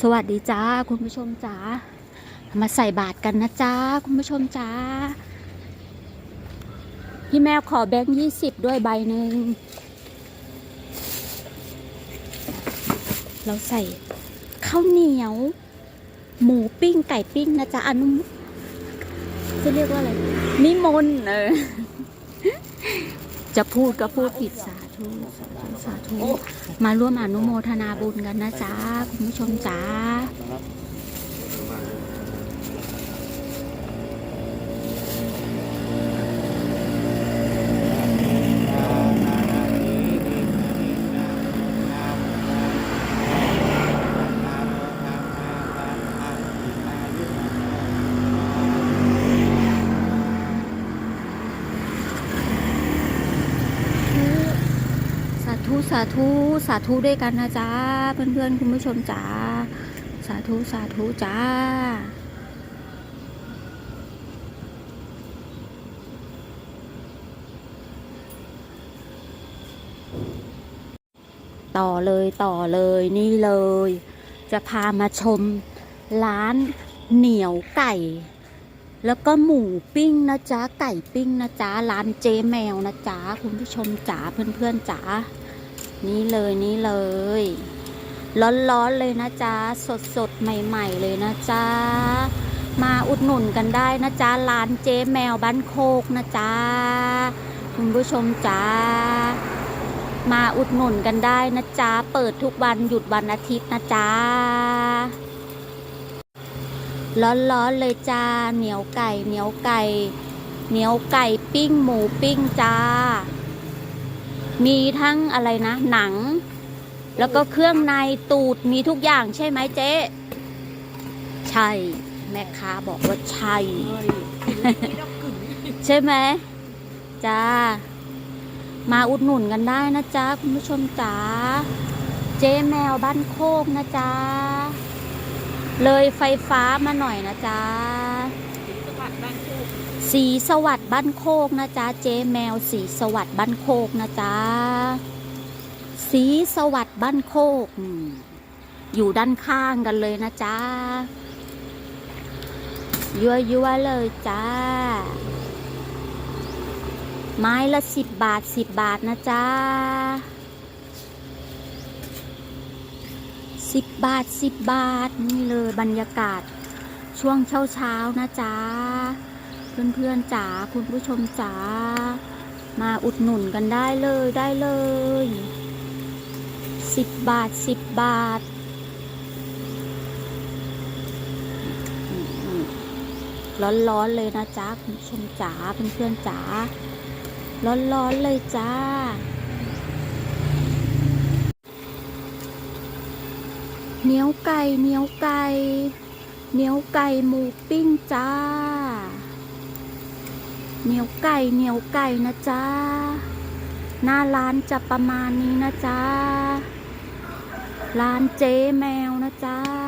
สวัสดีจ้าคุณผู้ชมจ้ามาใส่บาตรกันนะจ้าคุณผู้ชมจ้าพี่แมวขอแบงค์ยี่สิบด้วยใบหนึ่งเราใส่ข้าวเหนียว หมูปิ้งไก่ปิ้งนะจ๊ะอนุจะเรียกว่าอะไรนิมนต์เออจะพูดก็พูดผิดสา ธุสาธุสาธุมาร่วมอนุโมทนาบุญกันนะจ๊ะคุณผู้ชมจ๋า สาธุสาธุด้วยกันนะจ๊ะเพื่อนๆคุณผู้ชมจ๋าสาธุสาธุจ้าต่อเลยต่อเลยนี่เลย จะพามาชมร้านเหนียวไก่ แล้วก็หมูปิ้งนะจ๊ะไก่ปิ้งนะจ๊ะร้านเจแมวนะจ๊ะคุณผู้ชมจ๋าเพื่อนๆจ๋า นี่เลยนี่เลย ร้อนๆเลยนะจ๊ะ สดๆ ใหม่ ๆ เลยนะจ๊ะ มาอุดหนุนกันได้นะจ๊ะ ร้านเจ๊แมวบ้านโคกนะจ๊ะ คุณผู้ชมจ๋ามาอุดหนุนกันได้นะจ๊ะ เปิดทุกวันหยุดวันอาทิตย์นะจ๊ะร้อนๆเลยจ้า เหนียวไก่ เหนียวไก่ เหนียวไก่ปิ้งหมูปิ้งจ้า มีทั้งอะไรนะ หนัง แล้วก็เครื่องในตูดมีทุกอย่างใช่ไหมเจ๊ ใช่ แม่ค้าบอกว่าใช่ ใช่ไหมจ้า มาอุดหนุนกันได้นะจ๊ะ คุณผู้ชมจ๋าเจ๊แมวบ้านโคกนะจ๊ะ เลยไฟฟ้ามาหน่อยนะจ๊ะ สีสวัสดิ์บ้านโคกนะจ๊ะเจ๊แมวสีสวัสดิ์บ้านโคกนะจ๊ะสีสวัสดิ์บ้านโคก อยู่ด้านข้างกันเลยนะจ๊ะยัวยัวเลยจ้า ไม้ละสิบบาทสิบบาทนะจ๊ะสิบบาทสิบบาทนี่เลยบรรยากาศช่วงเช้าเช้านะจ๊ะ เพื่อนๆจ๋าคุณผู้ชมจ๋ามาอุดหนุนกันได้เลยได้เลยสิบบาทสิบบาท ร้อนๆเลยนะจ๊ะคุณผู้ชมจ๋าเพื่อนๆจ๋าร้อนๆเลยจ้าเนียวไก่เนียวไก่เนียวไก่หมูปิ้งจ้า เหนียวไก่เหนียวไก่นะจ๊ะ หน้าร้านจะประมาณนี้นะจ๊ะ ร้านเจ๊แมวนะจ๊ะ